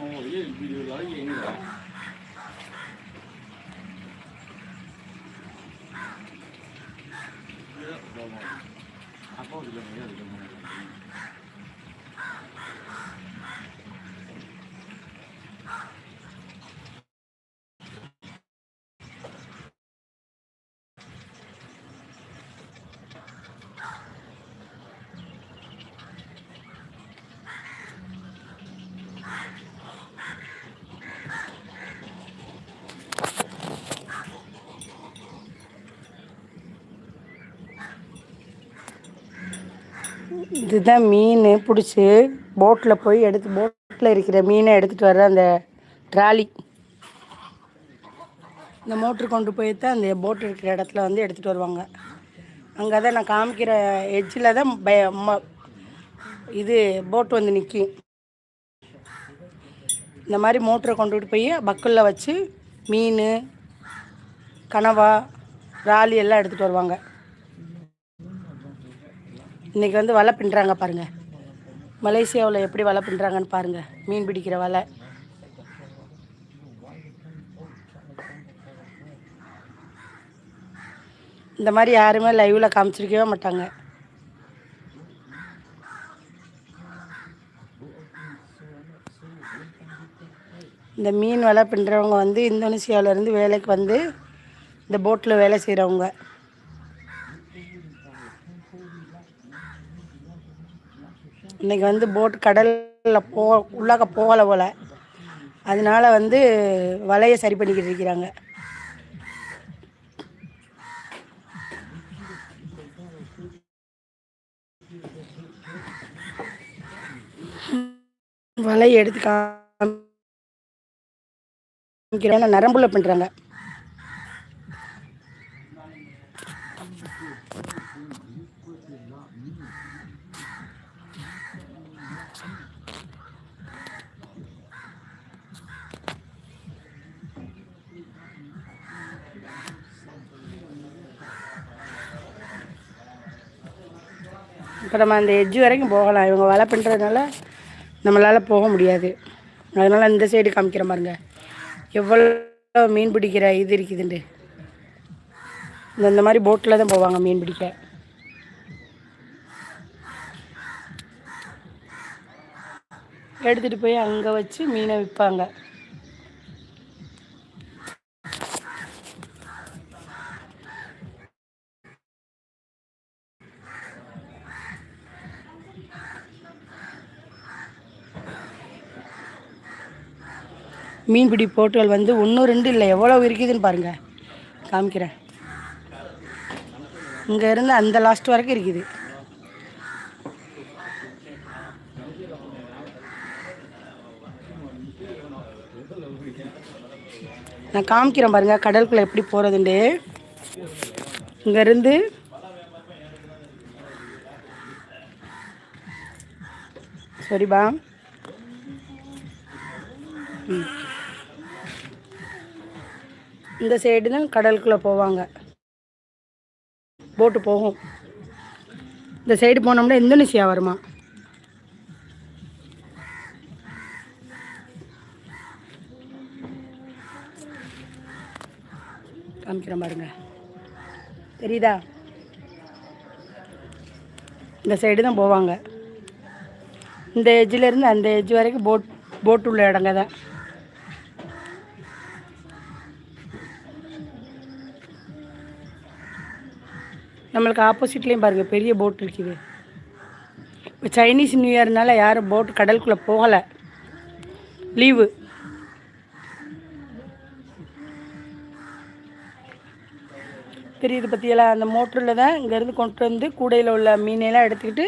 哦，也预 điện. இதுதான் மீன். பிடிச்சி போட்டில் போய் எடுத்து போட்டில் இருக்கிற மீனை எடுத்துகிட்டு வர்ற அந்த ட்ராலி. இந்த மோட்ரு கொண்டு போய் தான் அந்த போட் இருக்கிற இடத்துல வந்து எடுத்துகிட்டு வருவாங்க. அங்கே தான் நான் காமிக்கிற எட்ஜில் தான் பய ம- இது போட் வந்து நிற்கும் இந்த மாதிரி மோட்டரை கொண்டுகிட்டு போய் பக்கலில் வச்சு மீன் கனவா ராலி எல்லாம் எடுத்துகிட்டு வருவாங்க. இன்றைக்கி வந்து வலை பின்னுறாங்க பாருங்கள் மலேசியாவில் எப்படி வலை பின்னுறாங்கன்னு பாருங்கள் மீன் பிடிக்கிற வலை. இந்த மாதிரி யாருமே லைவில் காமிச்சிருக்கவே மாட்டாங்க. இந்த மீன் வலை பின்னுறவங்க வந்து இந்தோனேசியாவிலேருந்து வேலைக்கு வந்து இந்த போட்டில் வேலை செய்கிறவங்க இன்னைக்கு வந்து போட் கடலில் போ உள்ளாக்க போகலை போல். அதனால வந்து வலையை சரி பண்ணிக்கிட்டு இருக்கிறாங்க. வலையை எடுத்து காமிக்கிறேன். நரம்புல பண்ணுறாங்க இப்போ நம்ம அந்த எஜ்ஜு வரைக்கும் போகலாம். இவங்க வலை பண்ணுறதுனால நம்மளால் போக முடியாது. அதனால் இந்த சைடு காமிக்கிற பாருங்க. எவ்வளோ மீன் பிடிக்கிற இது இருக்குதுண்டு. இந்த இந்த மாதிரி போட்டில் தான் போவாங்க மீன் பிடிக்க. எடுத்துகிட்டு போய் அங்கே வச்சு மீனை விற்பாங்க. மீன்பிடி போட்டுகள் வந்து ஒன்றும் ரெண்டு இல்லை எவ்வளோ இருக்குதுன்னு பாருங்கள் காமிக்கிறேன். இங்கே இருந்து அந்த லாஸ்ட் வரைக்கும் இருக்குது. நான் காமிக்கிறேன் பாருங்கள் கடலுக்குள்ளே எப்படி போகிறதுண்டு இங்கேருந்து சரிபா இந்த சைடு தான் கடலுக்குள்ளே போவாங்க. போட்டு போகும். இந்த சைடு போனோம்னா இந்தோனேஷியா வருமா? காமிக்கிறேன் பாருங்க. தெரியுதா? இந்த சைடு தான் போவாங்க. இந்த எட்ஜிலேருந்து அந்த எட்ஜ் வரைக்கும் போட் போட் உள்ள இடங்க தான் நம்மளுக்கு ஆப்போசிட்லேயும் பாருங்கள் பெரிய போட் இருக்குது. இப்போ சைனீஸ் நியூ இயர்னால யாரும் போட் கடலுக்குள்ளே போகலை. லீவு தெரியுது பற்றியெல்லாம் அந்த மோட்டரில் தான் இங்கேருந்து கொண்டு வந்து கூடையில் உள்ள மீனையெல்லாம் எடுத்துக்கிட்டு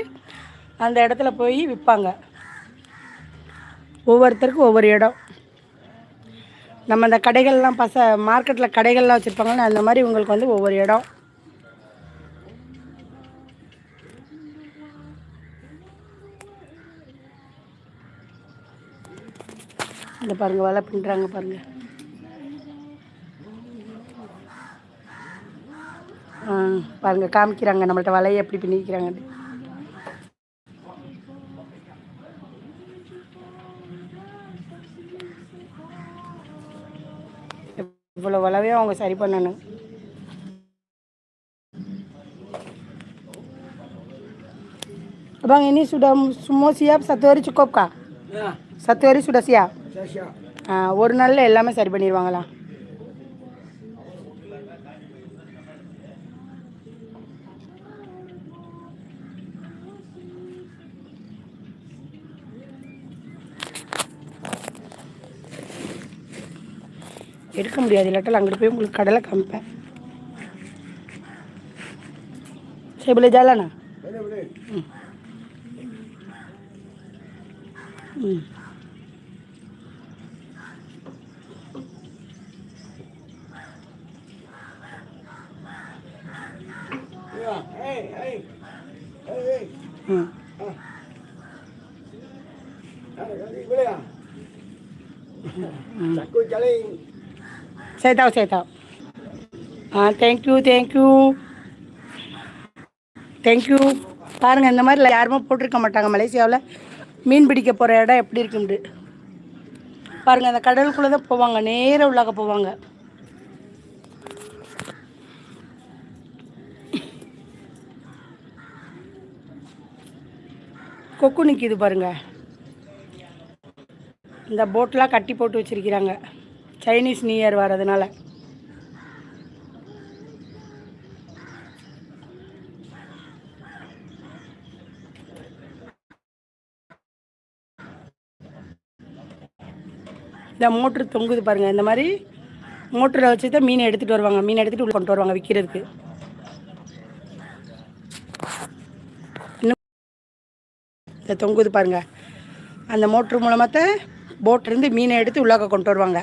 அந்த இடத்துல போய் விற்பாங்க ஒவ்வொருத்தருக்கும் ஒவ்வொரு இடம். நம்ம அந்த கடைகள்லாம் பச மார்க்கெட்டில் கடைகள்லாம் வச்சுருப்பாங்கன்னா அந்த மாதிரி உங்களுக்கு வந்து ஒவ்வொரு இடம். இந்த பாருங்கள் வலை பின்னுறாங்க பாருங்கள் பாருங்கள் காமிக்கிறாங்க நம்மள்ட்ட வலையை எப்படி பின்னிக்கிறாங்க இவ்வளோ வளவே அவங்க சரி பண்ணணும். Abang ini sudah semua siap satu hari cukup kah? Ya, Satu hari sudah siap? ஒரு நாளில் எல்லாமே சரி பண்ணிடுவாங்களா எடுக்க முடியாது இல்லாட்டால் அங்கிட்டு போய் உங்களுக்கு கடலை காமிப்பேன். சரி boleh jalan ah? Boleh, Takut jalan. ஆ tahu, saya thank you Ah, thank you, இந்த மாதிரி யாருமே போட்டிருக்க மாட்டாங்க மலேசியாவில். மீன் பிடிக்க போகிற இடம் எப்படி இருக்குண்டு பாருங்கள் அந்த கடலுக்குள்ளே தான் போவாங்க நேராக உள்ளாக போவாங்க. கொக்கு நிற்கிது பாருங்கள் இந்த போட்லாம் கட்டி போட்டு வச்சிருக்கிறாங்க. சைனீஸ் நியூ இயர் வரதுனால இந்த மோட்ரு தொங்குது பாருங்க இந்த மாதிரி மோட்டரை வச்சு தான் மீனை எடுத்துகிட்டு வருவாங்க. மீன் எடுத்துகிட்டு உள்ள கொண்டு வருவாங்க விற்கிறதுக்கு இன்னும் இந்த தொங்குது பாருங்க. அந்த மோட்ரு மூலமாக தான் போட்லேருந்து மீனை எடுத்து உள்ளாக்க கொண்டு வருவாங்க.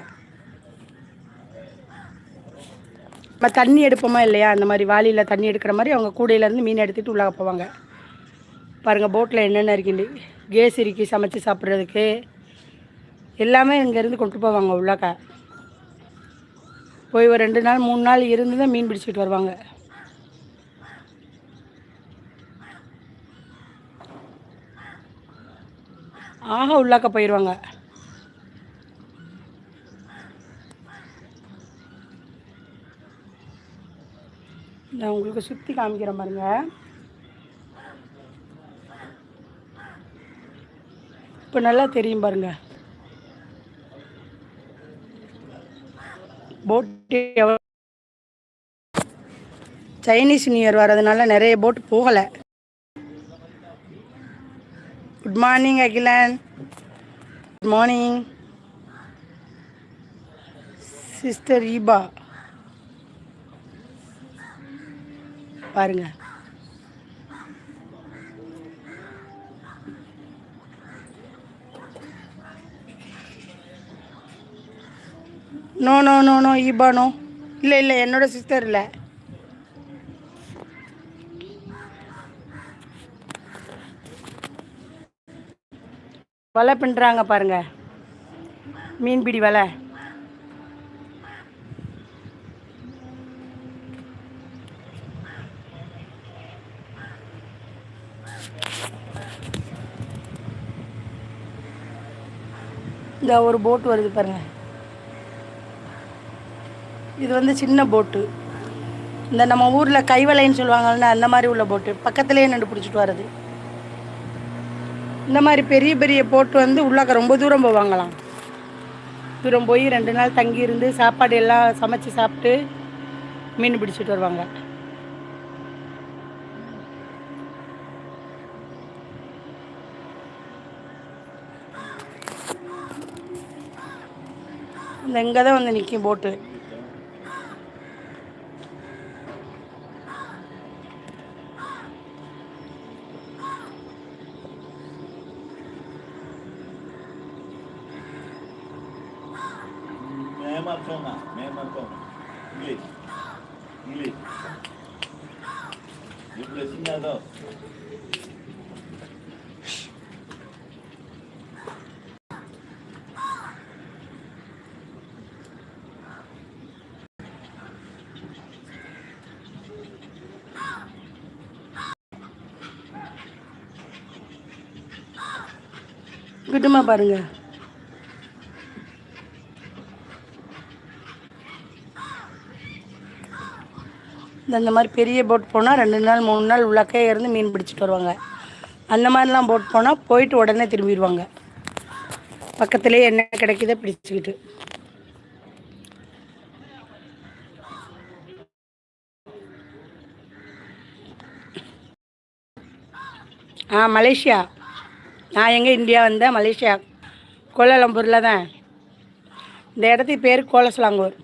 நம்ம தண்ணி எடுப்போமா இல்லையா? அந்த மாதிரி வாளியில் தண்ணி எடுக்கிற மாதிரி அவங்க கூடையிலேருந்து மீன் எடுத்துகிட்டு உள்ளாக போவாங்க. பாருங்கள் போட்டில் என்னென்ன இருக்குண்டு கேஸ் இருக்கு சமைச்சு சாப்பிட்றதுக்கு எல்லாமே இங்கேருந்து கொண்டு போவாங்க உள்ளாக்க போய் ஒரு ரெண்டு நாள் மூணு நாள் இருந்து தான் மீன் பிடிச்சிட்டு வருவாங்க. ஆக உள்ளாக்க போயிடுவாங்க நான் உங்களுக்கு சுற்றி காமிக்கிறேன் பாருங்கள் இப்போ நல்லா தெரியும் பாருங்கள் போட்டு சைனீஸ் நியூ இயர் வர்றதுனால நிறைய போட் போகலை. Good morning Akilan. Good morning sister ஈபா பாருங்க. நோ நோ நோ நோ இபானோ இல்லை இல்லை என்னோட சிஸ்டர் இல்லை. வலை பின்னுறாங்க பாருங்கள் மீன்பிடி வலை. இந்த ஒரு போட் வருது பாருங்க. இது வந்து சின்ன போட்டு இந்த நம்ம ஊரில் கைவலைன்னு சொல்லுவாங்கல்ல அந்த மாதிரி உள்ள போட்டு பக்கத்துலேயே நின்று பிடிச்சிட்டு வர்றது. இந்த மாதிரி பெரிய பெரிய போட்டு வந்து உள்ளாக்க ரொம்ப தூரம் போவாங்களாம். தூரம் போய் ரெண்டு நாள் தங்கி இருந்து சாப்பாடு எல்லாம் சமைச்சு சாப்பிட்டு மீன் பிடிச்சிட்டு வருவாங்க. இந்த இங்கே தான் வந்து நிற்கும் போட்டு கிட்டமா பாருங்க. இந்த இந்த மாதிரி பெரிய போட் போனால் ரெண்டு நாள் மூணு நாள் உள்ளக்கே இருந்து மீன் பிடிச்சிட்டு வருவாங்க. அந்த மாதிரிலாம் போட் போனால் போயிட்டு உடனே திரும்பிடுவாங்க. பக்கத்துலேயே என்ன கிடைக்குதோ பிடிச்சிக்கிட்டு. ஆ மலேசியா. நான் எங்கே இந்தியா வந்தேன் மலேசியா. கோலாலம்பூரில் தான். இந்த இடத்துக்கு பேர் கோலசலாங்கூர்.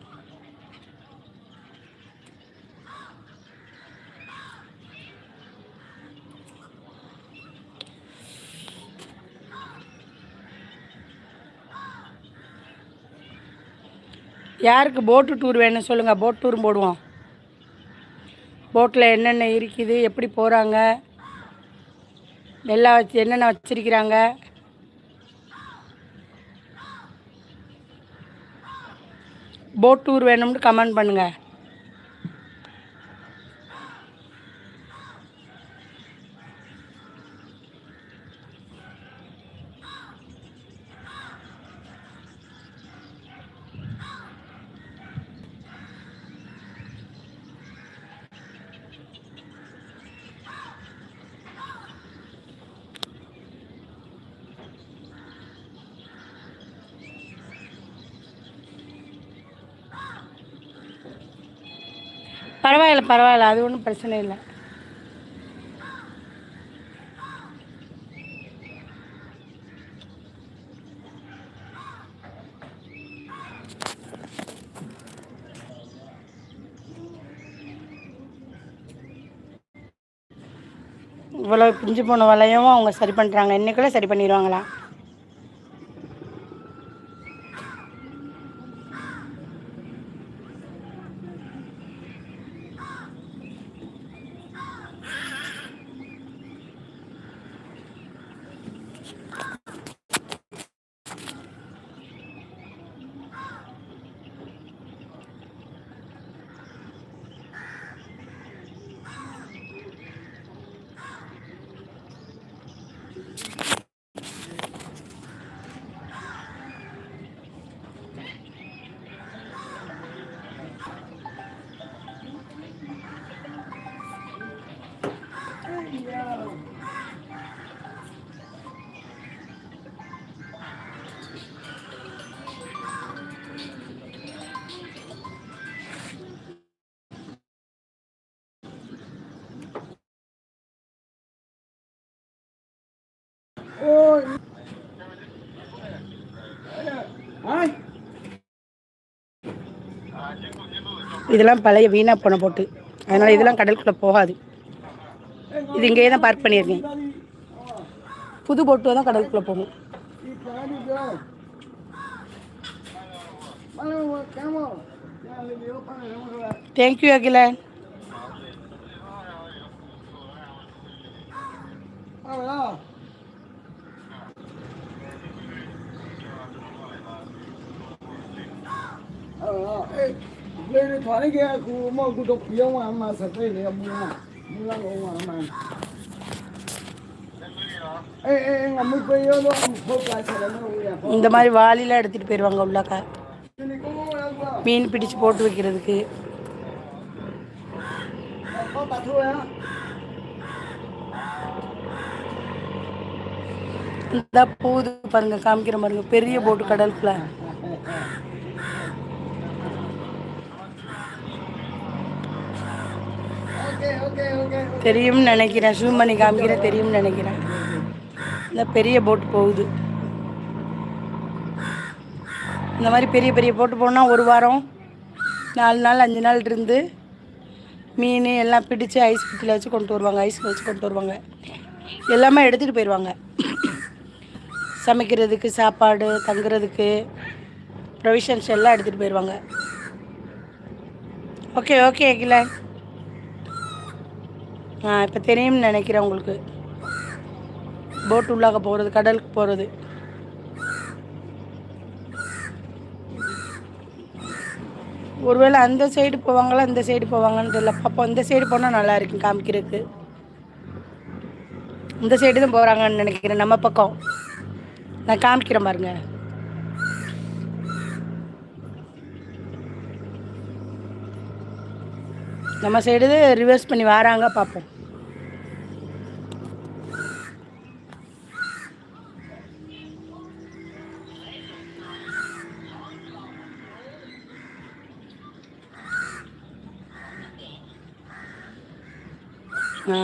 யாருக்கு போட்டு டூர் வேணும் சொல்லுங்கள் போட் டூரும் போடுவோம். போட்டில் என்னென்ன இருக்குது எப்படி போகிறாங்க எல்லாம் வச்சு என்னென்ன வச்சுருக்கிறாங்க? போட் டூர் வேணும்னு கமெண்ட் பண்ணுங்கள் பரவாயில்ல பரவாயில்ல. அது ஒன்றும் பிரச்சனை இல்லை. இவ்வளோ பிஞ்சு போன வளையும் அவங்க சரி பண்ணுறாங்க இன்னைக்குள்ளே சரி பண்ணிடுவாங்களா? இதெல்லாம் பழைய வீணாக போன போட்டு. அதனால் இதெல்லாம் கடலுக்குள்ளே போகாது. இது இங்கேயே தான் பார்க் பண்ணியிருக்கேன். புது போட்டு தான் கடலுக்குள்ளே போகும் Ikan ni dia. Ah, eh, lên kia, cô mà cô đục mà mà mua mua lăng ông mà mà. இந்த மாதிரி வாளிலாம் எடுத்துகிட்டு போயிடுவாங்க உள்ளாக்கா மீன் பிடிச்சு போட்டு வைக்கிறதுக்கு இந்த பூது பாருங்க காமிக்கிற பாருங்க பெரிய போட்டு கடலுக்குள்ள தெரியும்னு நினைக்கிறேன். ஜூம் பண்ணி காமிக்கிறேன் தெரியும்னு நினைக்கிறேன். இந்த பெரிய போட்டு போகுது. இந்த மாதிரி பெரிய பெரிய போட்டு போனால் ஒரு வாரம் நாலு நாள் அஞ்சு நாள் இருந்து மீன் எல்லாம் பிடிச்சி ஐஸ் குட்டியில் வச்சு கொண்டு வருவாங்க. ஐஸ் வச்சு கொண்டு வருவாங்க. எல்லாமே எடுத்துகிட்டு போயிடுவாங்க சமைக்கிறதுக்கு சாப்பாடு தங்குறதுக்கு ப்ரொவிஷன்ஸ் எல்லாம் எடுத்துகிட்டு போயிடுவாங்க ஓகே ஓகே அகில. இப்போ தெரியும்னு நினைக்கிறேன் உங்களுக்கு. போட் உள்ளாக போகிறது கடலுக்கு போகிறது ஒருவேளை அந்த சைடு போவாங்களா இந்த சைடு போவாங்கன்னு தெரியல. பாப்போம் இந்த சைடு போனால் நல்லா இருக்கும் காமிக்கிறதுக்கு. இந்த சைடு தான் போகிறாங்கன்னு நினைக்கிறேன் நம்ம பக்கம். நான் காமிக்கிறேன் பாருங்க. நம்ம சைடு ரிவர்ஸ் பண்ணி வராங்க பார்ப்போம்.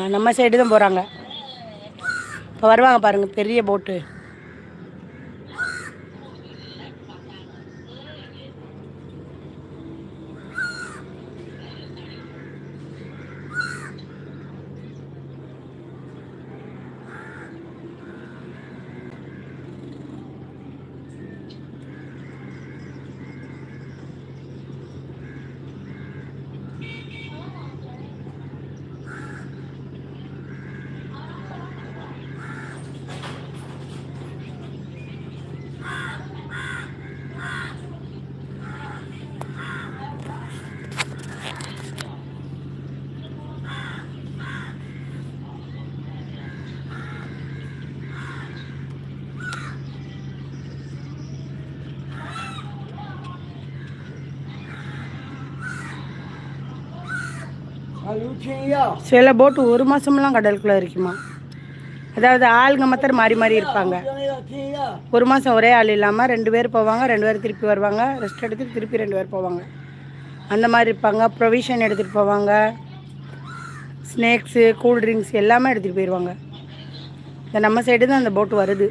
நம்ம சைடு தான் போகிறாங்க இப்போ வருவாங்க பாருங்கள் பெரிய போட்டு சில போட்டு ஒரு மாதம்லாம் கடலுக்குள்ளே இருக்குமா? அதாவது ஆளுங்க மாத்திரம் மாறி மாறி இருப்பாங்க. ஒரு மாதம் ஒரே ஆள் இல்லாமல் ரெண்டு பேர் போவாங்க ரெண்டு பேர் திருப்பி வருவாங்க ரெஸ்ட் எடுத்துகிட்டு திருப்பி ரெண்டு பேர் போவாங்க. அந்த மாதிரி இருப்பாங்க ப்ரொவிஷன் எடுத்துகிட்டு போவாங்க ஸ்நேக்ஸு கூல் ட்ரிங்க்ஸ் எல்லாமே எடுத்துகிட்டு போயிடுவாங்க இந்த நம்ம சைடு தான் அந்த போட்டு வருது.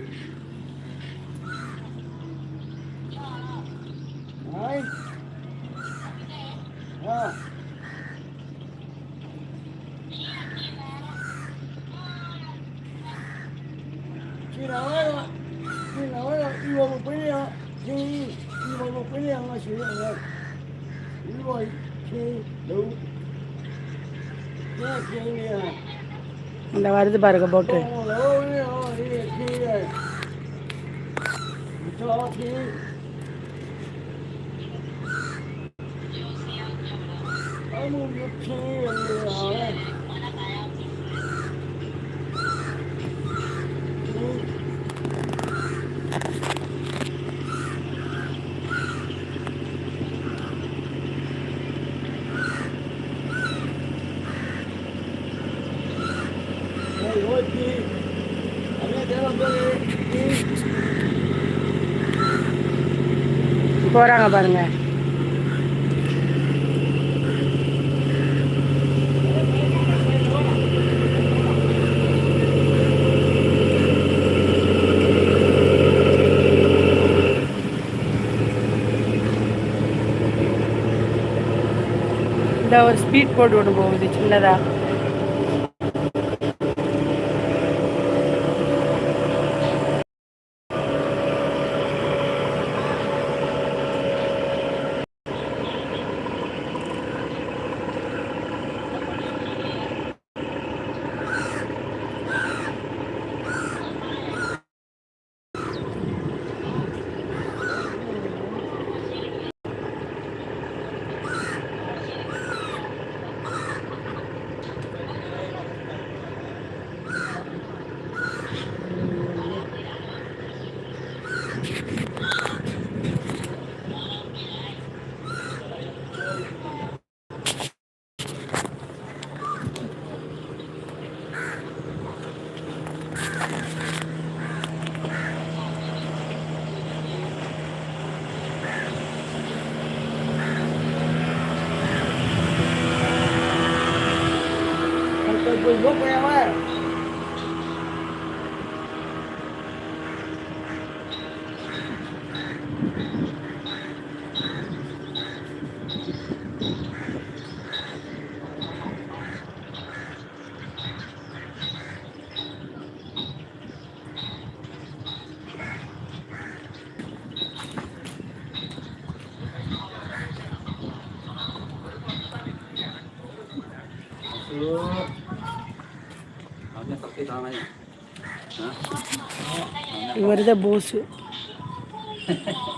அந்த வருது பாருங்க போட்டு. 我 போறாங்க பாருங்க. இந்த ஒரு ஸ்பீட் போட்டு ஒன்று போகுது சின்னதாக Agora é da bolsa.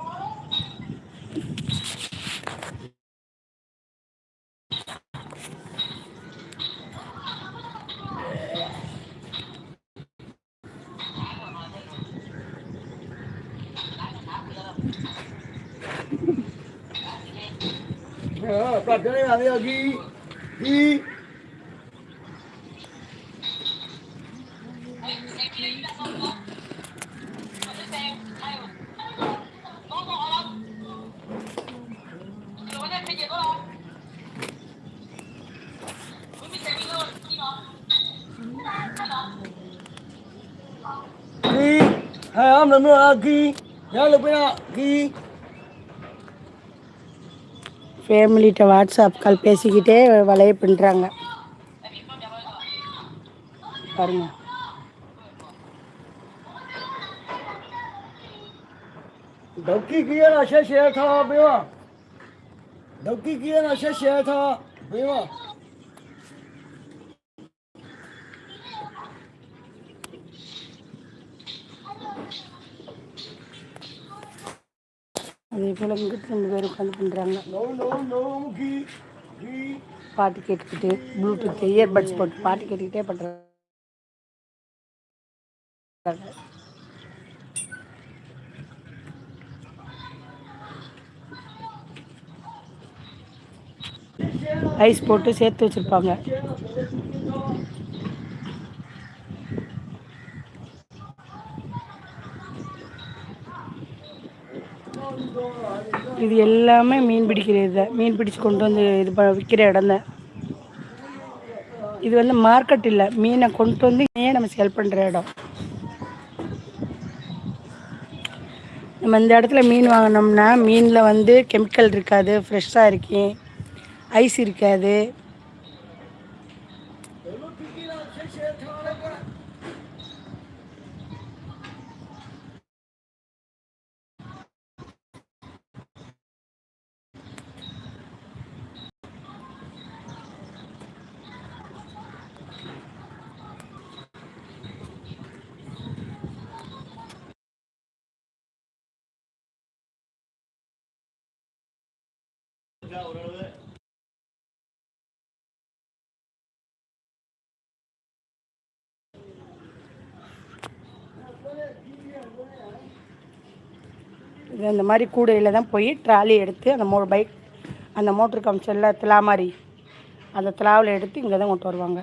Olha, vem ali, aqui. E. Ghi, hai âm đừng nữa à, ghi, nhớ lực bên nào, ghi. ஃபேமிலிகிட்ட WhatsApp call பேசிக்கிட்டே வலையை பின்னுறாங்க பாருங்க đầu kỳ kia là xe xe thọ biết không đầu kỳ kia அதே போல் இங்கிட்டு ரெண்டு பேர் உட்காந்து பண்ணுறாங்க பாட்டு கேட்டுக்கிட்டு ப்ளூடூத் இயர்பட்ஸ் போட்டு பாட்டு கேட்டுக்கிட்டே பண்ணுறாங்க ஐஸ் போட்டு சேர்த்து வச்சுருப்பாங்க. இது எல்லாமே மீன் பிடிக்கிறது தான் மீன் பிடிச்சு கொண்டு வந்து இது ப விற்கிற இடம் தான். இது வந்து மார்க்கெட் இல்லை மீனை கொண்டு வந்து ஏன் நம்ம சேல் பண்ணுற இடம். நம்ம இந்த இடத்துல மீன் வாங்கினோம்னா மீனில் வந்து கெமிக்கல் இருக்காது ஃப்ரெஷ்ஷாக இருக்கும் ஐஸ் இருக்காது. இது அந்த மாதிரி கூடையில் தான் போய் ட்ராலி எடுத்து அந்த மோ பைக் அந்த மோட்ரு கமிச்சல்ல திலா மாதிரி அந்த திலாவில் எடுத்து இங்கே தான் கொண்டு வருவாங்க.